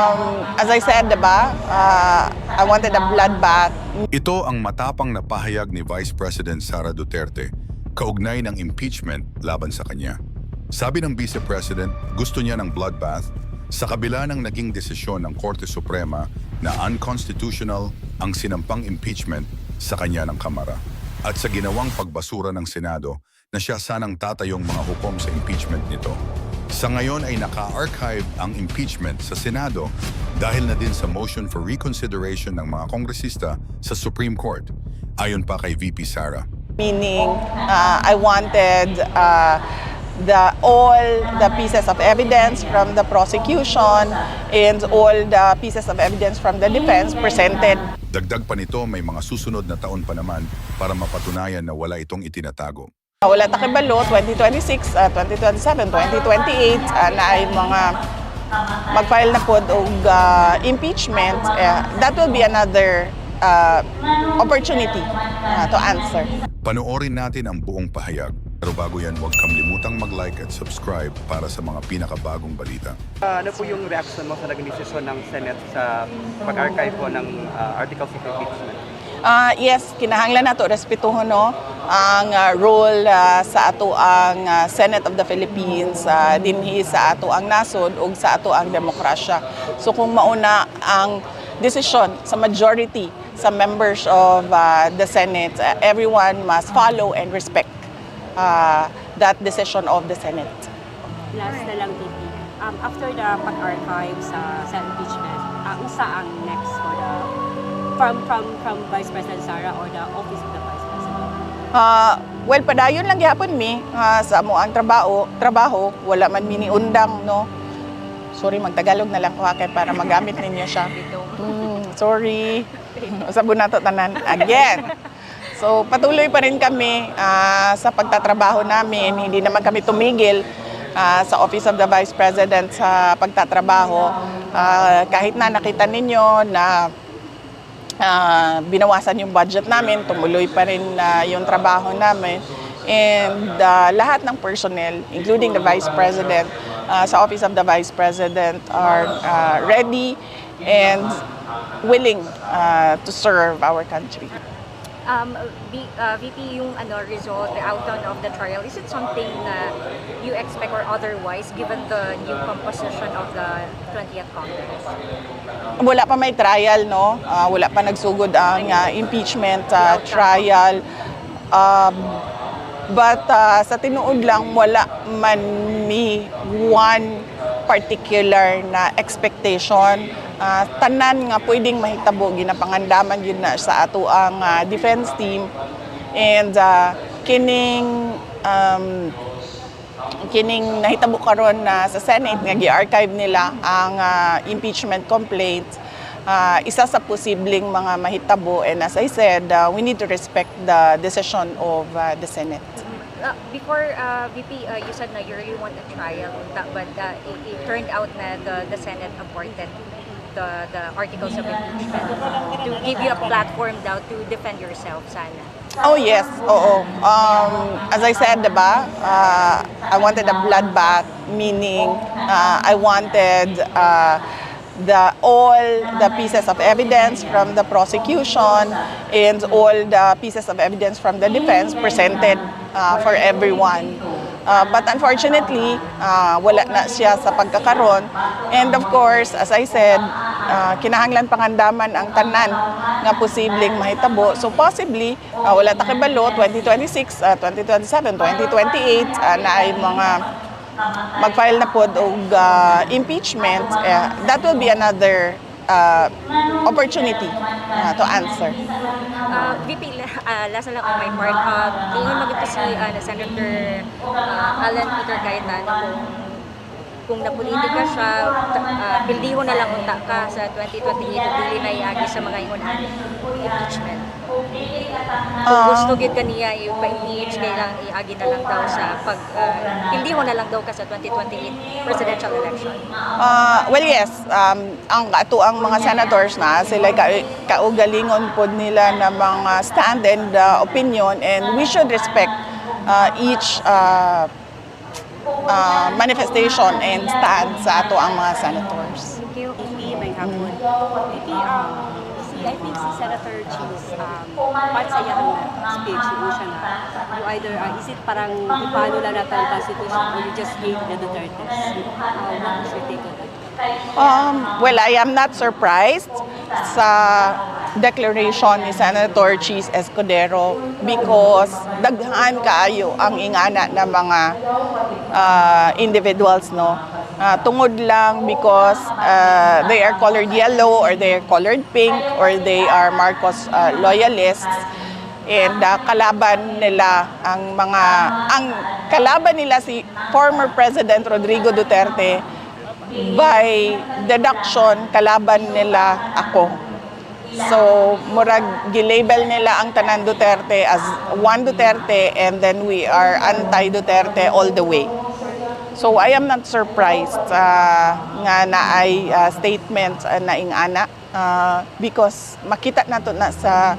Um, as I said, diba, uh, I wanted a bloodbath. Ito ang matapang na pahayag ni Vice President Sara Duterte kaugnay ng impeachment laban sa kanya. Sabi ng Vice President, gusto niya ng bloodbath sa kabila ng naging desisyon ng Korte Suprema na unconstitutional ang sinampang impeachment sa kanya ng Kamara at sa ginawang pagbasura ng Senado na siya sanang tatayong mga hukom sa impeachment nito. Sa ngayon ay naka-archive ang impeachment sa Senado dahil na din sa motion for reconsideration ng mga kongresista sa Supreme Court. Ayon pa kay VP Sara. Meaning, uh, I wanted uh, the all the pieces of evidence from the prosecution and all the pieces of evidence from the defense presented. Dagdag pa nito may mga susunod na taon pa naman para mapatunayan na wala itong itinatago. Wala ta kibalo 2026, uh, 2027, 2028 uh, na ay mga mag-file na pod og uh, impeachment. Uh, that will be another uh, opportunity uh, to answer. Panoorin natin ang buong pahayag. Pero bago yan, huwag kang limutang mag-like at subscribe para sa mga pinakabagong balita. Ah, ano po yung reaction mo sa naging desisyon ng Senate sa pag-archive po ng ah, articles of impeachment? Ah, yes, kinahanglan nato respetuhon no ang ah, role ah, sa ato ang ah, Senate of the Philippines ah, dinhi sa ato ang nasod ug sa ato ang demokrasya. So kung mauna ang decision sa majority sa members of ah, the Senate, ah, everyone must follow and respect ah, that decision of the Senate. Last na lang, VP. Um, after the pag-archive sa, sa impeachment, uh, unsa ang next for the from from from Vice President Sara or the Office of the Vice Ah, well, padayon lang gyapon mi ah, sa amo ang trabaho, trabaho, wala man mini undang no. Sorry, magtagalog na lang ko kay para magamit ninyo siya. Mm, sorry. Sabon nato tanan again. So patuloy pa rin kami ah, sa pagtatrabaho namin. Hindi naman kami tumigil ah, sa Office of the Vice President sa pagtatrabaho. Ah, kahit na nakita ninyo na ah, binawasan yung budget namin, tumuloy pa rin ah, yung trabaho namin. And ah, lahat ng personnel, including the Vice President, ah, sa Office of the Vice President are ah, ready and willing ah, to serve our country. Um, V, uh, VP, yung ano, result, the outcome of the trial, is it something na you expect or otherwise given the new composition of the 20th Congress? Wala pa may trial, no? Ah, wala pa nagsugod ang ah, impeachment ah, trial. Um, but ah, sa tinuod lang, wala man mi one particular na expectation. Ah, tanan nga pwedeng mahitabo ginapangandaman yun na sa ato ang ah, defense team and ah, kining um, kining nahitabo karon na sa Senate nga gi-archive nila ang ah, impeachment complaint ah, isa sa posibleng mga mahitabo and as I said ah, we need to respect the decision of ah, the Senate. Uh, before, uh, VP, uh, you said na you really want a trial, but uh, it, it turned out na the, the Senate aborted the, the articles of impeachment to give you a platform daw to defend yourself sana. Oh yes, oo. Um, as I said, diba, uh, I wanted a bloodbath, meaning uh, I wanted uh, the all the pieces of evidence from the prosecution and all the pieces of evidence from the defense presented uh, for everyone. Uh, but unfortunately, uh, wala na siya sa pagkakaroon. And of course, as I said, uh, kinahanglan pangandaman ang tanan nga posibleng mahitabo. So possibly, uh, wala ta kibalo 2026, uh, 2027, 2028 uh, na ay mga mag-file na pod og uh, impeachment. Uh, that will be another uh, opportunity uh, to answer. Uh, VP, uh, last na lang on my part, uh, tingin mo ito si uh, na Senator uh, Alan Peter Cayetano kung kung napolitika siya, uh, pildiho na lang unta ka sa 2028 dili na iagi sa mga ingon impeachment. Kung gusto gid kaniya ipa-impeach kay lang iagi na lang daw sa pag uh, pildiho na lang daw ka sa 2028 presidential election. Uh, well, yes. Um, ang ato ang mga senators na sila ka, kaugalingon pod nila na mga stand and uh, opinion and we should respect uh, each uh, uh, manifestation and stand sa ato ang mga senators. Thank you. May hapon. Iti, um, si, I think si Senator Cheese, um, part sa iyang speech, yung siya na, you either, uh, is it parang ipano lang natin ang constitution or you just hate the Dutertes? Uh, what is your take on that? Um, well, I am not surprised sa declaration ni Senator Cheese Escudero because daghan kaayo ang ingana ng mga uh, individuals no. Uh, tungod lang because uh, they are colored yellow or they are colored pink or they are Marcos uh, loyalists and uh, kalaban nila ang mga ang kalaban nila si former President Rodrigo Duterte by deduction kalaban nila ako. So, murag gilabel nila ang tanan Duterte as one Duterte and then we are anti-Duterte all the way. So, I am not surprised uh, nga na ay uh, statement uh, na ingana uh, because makita nato na sa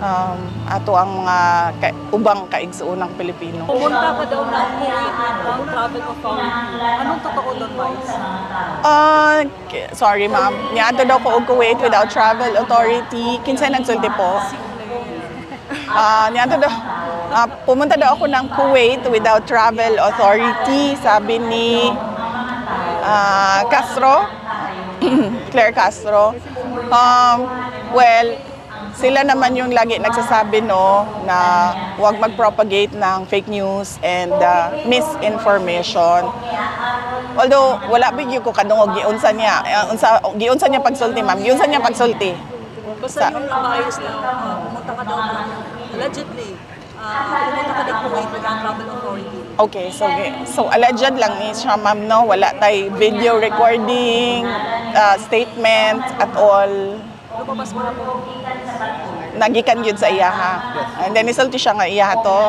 um, ato ang mga ka- ubang kaigsuunang Pilipino. Pumunta ka daw ng Kuwait ng travel authority. Anong totoo doon, Vice? Uh, sorry ma'am, niadto daw ko og Kuwait without travel authority. Kinsa nagsulti po? Ah, niadto daw ah, pumunta daw ako ng Kuwait without travel authority, sabi ni ah, Castro, Claire Castro. Um, well, sila naman yung lagi nagsasabi no na huwag mag-propagate ng fake news and ah, misinformation. Although wala bigyo ko kadungog giunsa niya eh, unsa giunsa niya pagsulti ma'am giunsa niya pagsulti Basta yung nabayos na uh, pumunta ka daw allegedly, uh, pumunta ka ng Kuwait ng travel authority. Okay, so so alleged lang ni siya ma'am no wala tay video recording uh, statement at all Lumabas mo na po. Nagikan yun sa iya ha. And then isulti siya nga iya to.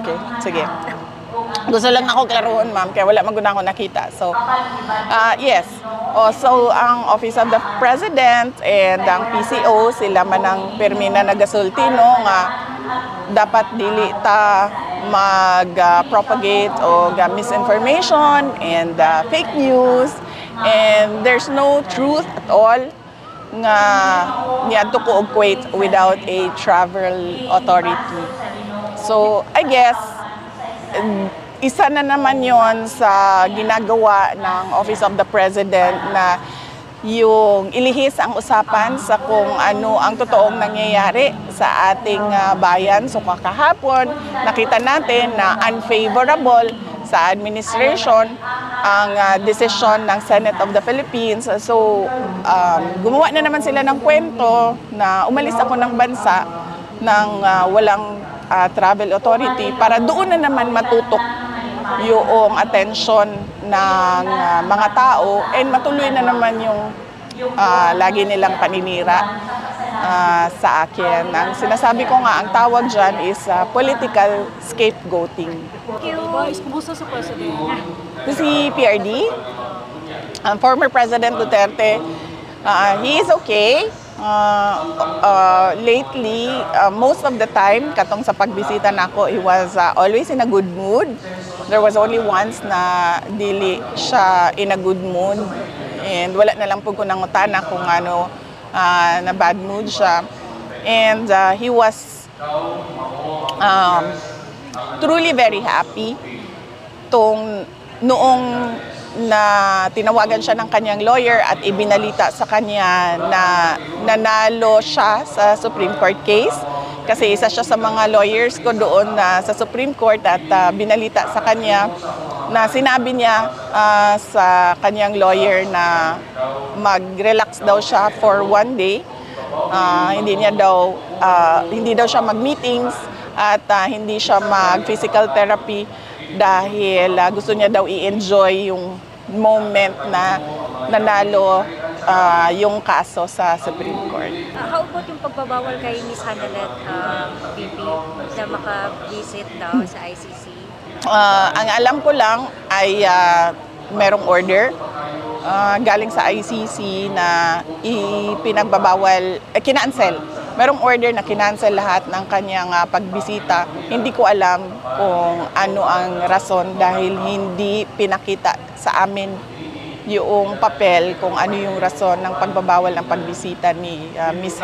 Okay, sige. Gusto lang ako klaruhon, ma'am, kaya wala maguna ako nakita. So, ah yes. Oh, so, ang Office of the President and ang PCO, sila man ang permi na nagasulti, no, nga dapat dili ta mag-propagate o ga misinformation and ah, fake news and there's no truth at all nga niadto ko og Kuwait without a travel authority. So, I guess um, isa na naman yon sa ginagawa ng Office of the President na yung ilihis ang usapan sa kung ano ang totoong nangyayari sa ating ah, bayan. So kakahapon, nakita natin na unfavorable sa administration ang ah, desisyon ng Senate of the Philippines. So um, gumawa na naman sila ng kwento na umalis ako ng bansa ng ah, walang ah, travel authority para doon na naman matutok yung attention ng ah, mga tao and matuloy na naman yung ah, lagi nilang paninira ah, sa akin. Ang sinasabi ko nga, ang tawag dyan is ah, political scapegoating. Vice, kumusta sa president? Si PRD, ang former President Duterte, uh, he is okay. Uh, uh, lately, uh, most of the time, katong sa pagbisita nako, he was uh, always in a good mood. There was only once na dili siya in a good mood. And wala na lang po ko nangutana kung ano, uh, na bad mood siya. And uh, he was um, truly very happy tong noong na tinawagan siya ng kanyang lawyer at ibinalita sa kanya na nanalo siya sa Supreme Court case. Kasi isa siya sa mga lawyers ko doon na sa Supreme Court at ah, binalita sa kanya na sinabi niya ah, sa kanyang lawyer na mag-relax daw siya for one day. Ah, hindi niya daw ah, hindi daw siya mag-meetings at ah, hindi siya mag-physical therapy dahil ah, gusto niya daw i-enjoy yung moment na nanalo ah, yung kaso sa Supreme Court. Uh, how about yung pagbabawal kay Miss Hanalet um, VP na maka-visit daw sa ICC? Ah, ang alam ko lang ay ah, merong order ah, galing sa ICC na ipinagbabawal, eh, kinancel. Merong order na kinancel lahat ng kanyang ah, pagbisita. Hindi ko alam kung ano ang rason dahil hindi pinakita sa amin yung papel kung ano yung rason ng pagbabawal ng pagbisita ni ah, Miss